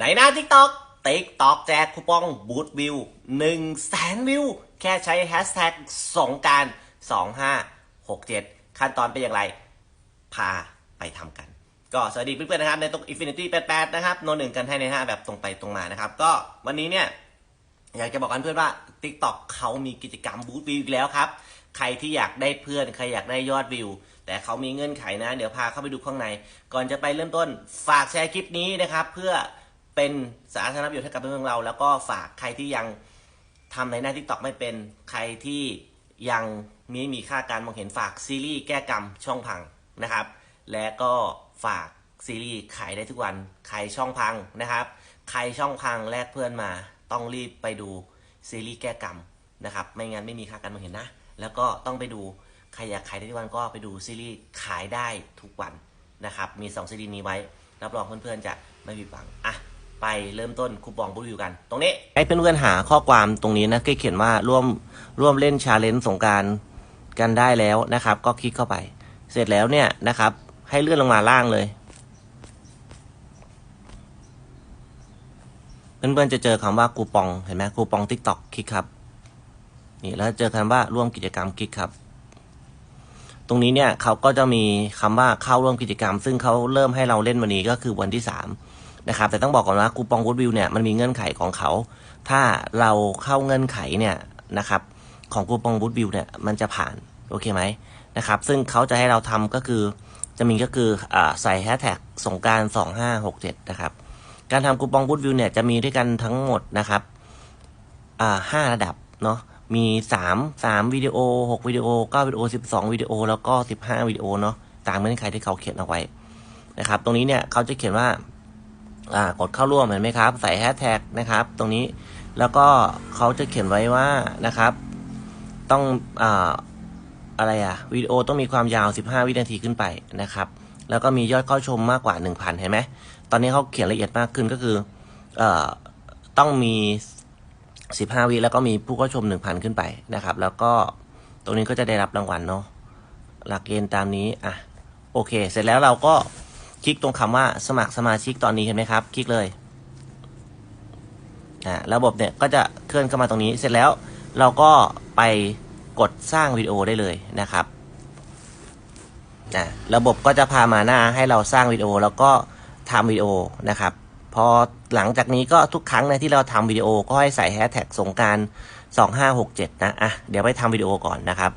ในหน้า TikTok TikTok แจกคูปองบูตวิว1แสนวิว แค่ใช้แฮชแท็กสงกราร 2567 ขั้นตอนเป็นอย่างไร พาไปทำกัน ก็สวัสดีเพื่อนๆนะครับ ในตรง Infinity 88 นะครับโนหนึ่งกันให้ใน 5 แบบตรงไปตรงมานะครับ ก็วันนี้เนี่ย อยากจะบอกกันเพื่อนว่า TikTok เขามีกิจกรรมบูตวิวอีกแล้วครับ ใครที่อยากได้เพื่อน ใครอยากได้ยอดวิวแต่เขามีเงื่อนไขนะ เดี๋ยวพาเข้าไปดูข้างใน ก่อนจะไปเริ่มต้นฝากแชร์คลิปนี้นะครับ เพื่อ เป็นสาธารณประโยชน์ให้กับเพื่อนๆของเรา แล้วก็ฝากใครที่ยังทำในหน้า TikTok ไม่เป็นใครที่ยังมีมีค่าการมองเห็นฝากซีรีส์แก้กรรมช่องพังนะครับ และก็ฝากซีรีส์ขายได้ทุกวันใครช่องพังนะครับ ใครช่องพังแลกเพื่อนมาต้องรีบไปดูซีรีส์แก้กรรมนะครับ ไม่งั้นไม่มีค่าการมองเห็นนะ แล้วก็ต้องไปดูใครอยากขายได้ทุกวันก็ไปดูซีรีส์ขายได้ทุกวันนะครับ มี 2 ซีรีส์นี้ไว้ รับรองเพื่อนๆจะไม่ผิดหวังอะ ไปเริ่มต้นคูปองบูรีวิวกัน ตรงนี้ให้เพื่อนๆหาข้อความตรงนี้นะก็เขียนว่าร่วมร่วมเล่นชาเลนจ์สงการกันได้แล้วนะครับ ก็คลิกเข้าไป เสร็จแล้วเนี่ยนะครับ ให้เลื่อนลงมาล่างเลย เพื่อนๆจะเจอคำว่าคูปองเห็นไหมคูปองทิกตอกคลิกครับนี่แล้วเจอคำว่าร่วมกิจกรรมคลิกครับ ตรงนี้เนี่ยเขาก็จะมีคำว่าเข้าร่วมกิจกรรม ซึ่งเขาเริ่มให้เราเล่นวันนี้ก็คือวันที่สาม นะครับแต่ต้องบอกก่อนว่าคูปองวูดวิวเนี่ยมันมีเงื่อนไขของเขา ถ้าเราเข้าเงื่อนไขเนี่ยนะครับของคูปองวูดวิวเนี่ยมันจะผ่านโอเคไหมนะครับซึ่งเขาจะให้เราทำก็คือจะมีก็คืออใส่แฮชแท็กสงการสองห้าหกเจ็ดนะครับการทำคูปองบูตวิวเนี่ยจะมีด้วยกันทั้งหมดนะครับห้าระดับเนาะมีสามสามวิดีโอหกวิดีโอเก้าวิดีโอสิบสองวิดีโอแล้วก็สิบห้าวิดีโอเนาะตามเงื่อนไขที่เขาเขียนเอาไว้นะครับ ตรงนี้เนี่ยเขาจะเขียนว่า อ่ากดเข้าร่วมเห็นไหมครับ ใส่แฮชแท็กนะครับ ตรงนี้แล้วก็เขาจะเขียนไว้ว่านะครับ ต้องอ่าอะไรอะวิดีโอต้องมีความยาว 15 วินาทีขึ้นไปนะครับ แล้วก็มียอดเข้าชมมากกว่า 1,000 เห็นไหมตอนนี้เขาเขียนละเอียดมากขึ้นก็คือเอ่อต้องมี 15 วิแล้วก็มีผู้เข้าชม 1,000 ขึ้นไปนะครับ แล้วก็ตรงนี้ก็จะได้รับรางวัลเนาะหลักเกณฑ์ตามนี้อะโอเค เสร็จแล้วเราก็ คลิกตรงคำว่าสมัครสมาชิกตอนนี้เห็นไหมครับ คลิกเลยอ่าระบบเนี่ยก็จะเคลื่อนเข้ามาตรงนี้ เสร็จแล้วเราก็ไปกดสร้างวิดีโอได้เลยนะครับอะระบบก็จะพามาหน้าให้เราสร้างวิดีโอแล้วก็ทำวิดีโอนะครับ พอหลังจากนี้ก็ทุกครั้งนะที่เราทำวิดีโอก็ให้ใส่แฮชแท็กสงการ2567 นะอะเดี๋ยวไปทำวิดีโอก่อนนะครับ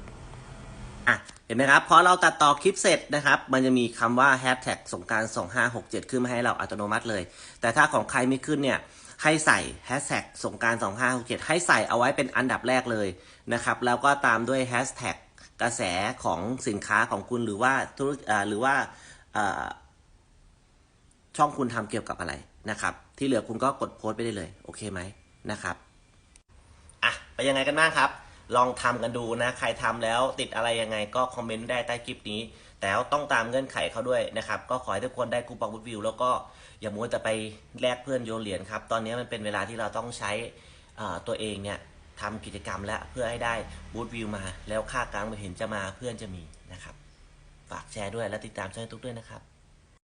อะ เห็นไหมครับพอเราตัดต่อคลิปเสร็จนะครับ มันจะมีคำว่าแฮชแท็กสงการ2567 ขึ้นมาให้เราอัตโนมัติเลย แต่ถ้าของใครไม่ขึ้นเนี่ยให้ใส่แฮชแท็กสงการ2567 ให้ใส่เอาไว้เป็นอันดับแรกเลยนะครับ แล้วก็ตามด้วยแฮชแท็กกระแสของสินค้าของคุณหรือว่าธุรหรือว่าช่องคุณทำเกี่ยวกับอะไรนะครับ ที่เหลือคุณก็กดโพสต์ไปได้เลย โอเคไหมนะครับอะไปยังไงกันบ้างครับ ลองทำกันดูนะ ใครทำแล้วติดอะไรยังไงก็คอมเมนต์ได้ใต้คลิปนี้ แต่ต้องตามเงื่อนไขเขาด้วยนะครับ ก็ขอให้ทุกคนได้คูปองบูทวิวแล้วก็อย่ามัวแต่ไปแลกเพื่อนโยนเหรียญครับ ตอนนี้มันเป็นเวลาที่เราต้องใช้ตัวเองเนี่ยทำกิจกรรมแล้วเพื่อให้ได้บูทวิวมา แล้วค่ากลารมาเห็นจะมาเพื่อนจะมีนะครับ ฝากแชร์ด้วยและติดตามช่องทุกด้วยนะครับ